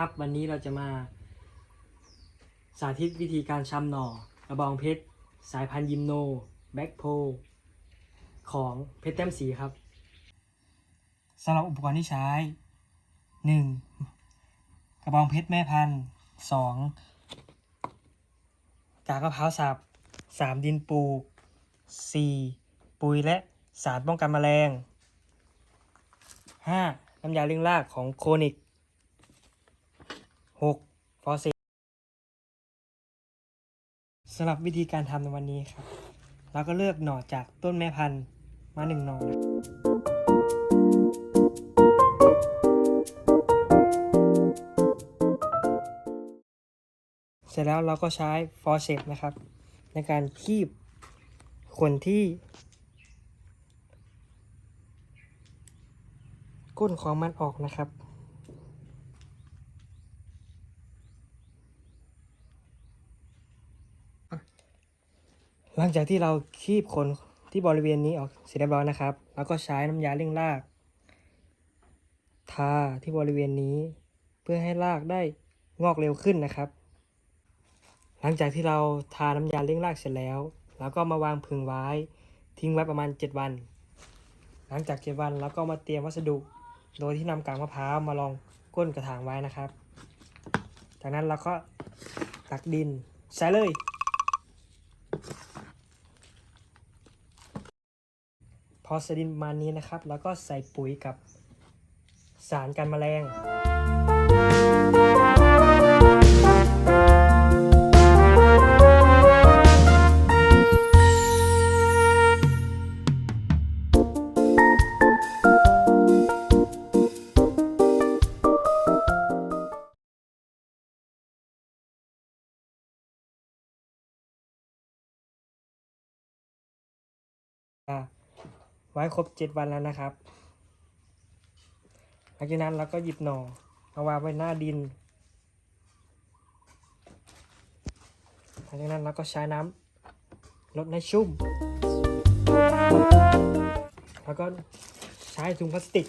ครับวันนี้เราจะมา สาธิตวิธีการชำหน่อกระบองเพชร สายพันธุ์ยิมโน แบ็คโพ ของเพชรแต้มสีครับสำหรับอุปกรณ์ที่ใช้ 1. กระบองเพชรแม่พันธุ์ 2. กากมะพร้าวสับ 3. ดินปลูก 4. ปุ๋ยและสารป้องกันแมลง 5. น้ำยาเลี้ยงรากของโคนิก 6. ฟอสซิลสำหรับวิธีการทำในวันนี้ครับ เราก็เลือกหน่อจากต้นแม่พันธุ์มาหนึ่งหน่อนะเสร็จแล้วเราก็ใช้ฟอร์เซปนะครับ ในการคีบคนที่ ก้นของมันออกนะครับ หลังจากที่เราคีบขนที่บริเวณนี้ออกเสร็จเรียบร้อยนะครับ แล้วก็ใช้น้ำยาเร่งราก ทาที่บริเวณนี้ เพื่อให้รากได้งอกเร็วขึ้นนะครับ หลังจากที่เราทาน้ำยาเร่งรากเสร็จแล้วเราก็มาวางผึ่งไว้ ทิ้งไว้ประมาณ 7 วัน หลังจาก 7 วันเราก็มาเตรียมวัสดุ โดยที่นำกากมะพร้าวมาลองก้นกระถางไว้นะครับ จากนั้นเราก็ตักดินใส่เลย พอสดินประมาณนี้นะครับ แล้วก็ใส่ปุ๋ยกับสารกันแมลงอะ ไว้ครบเจ็ดวันแล้วนะครับ หลังจากนั้นเราก็หยิบหน่อมาวางไว้หน้าดิน หลังจากนั้นเราก็ใช้น้ำลดให้ชุ่ม แล้วก็ใช้ถุงพลาสติก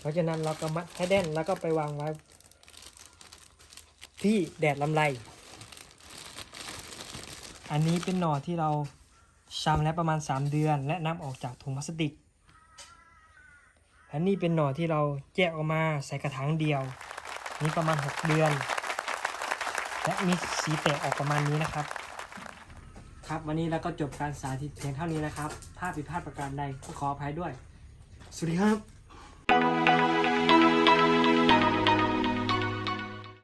หลังจากนั้นเราก็มัดให้แน่นแล้วก็ไปวางไว้ ที่แดดลำไร อันนี้เป็นหน่อที่เราชำแล้วประมาณ 3 เดือน และนำออกจากถุงพลาสติก อันนี้เป็นหน่อที่เราแยกออกมาใส่กระถางเดียว นี่ประมาณ 6 เดือน และมีสีแตกออกประมาณนี้นะครับ ครับวันนี้เราก็จบการสาธิตเพียงเท่านี้นะครับ ถ้าผิดพลาดประการใดก็ขออภัยด้วย สวัสดีครับ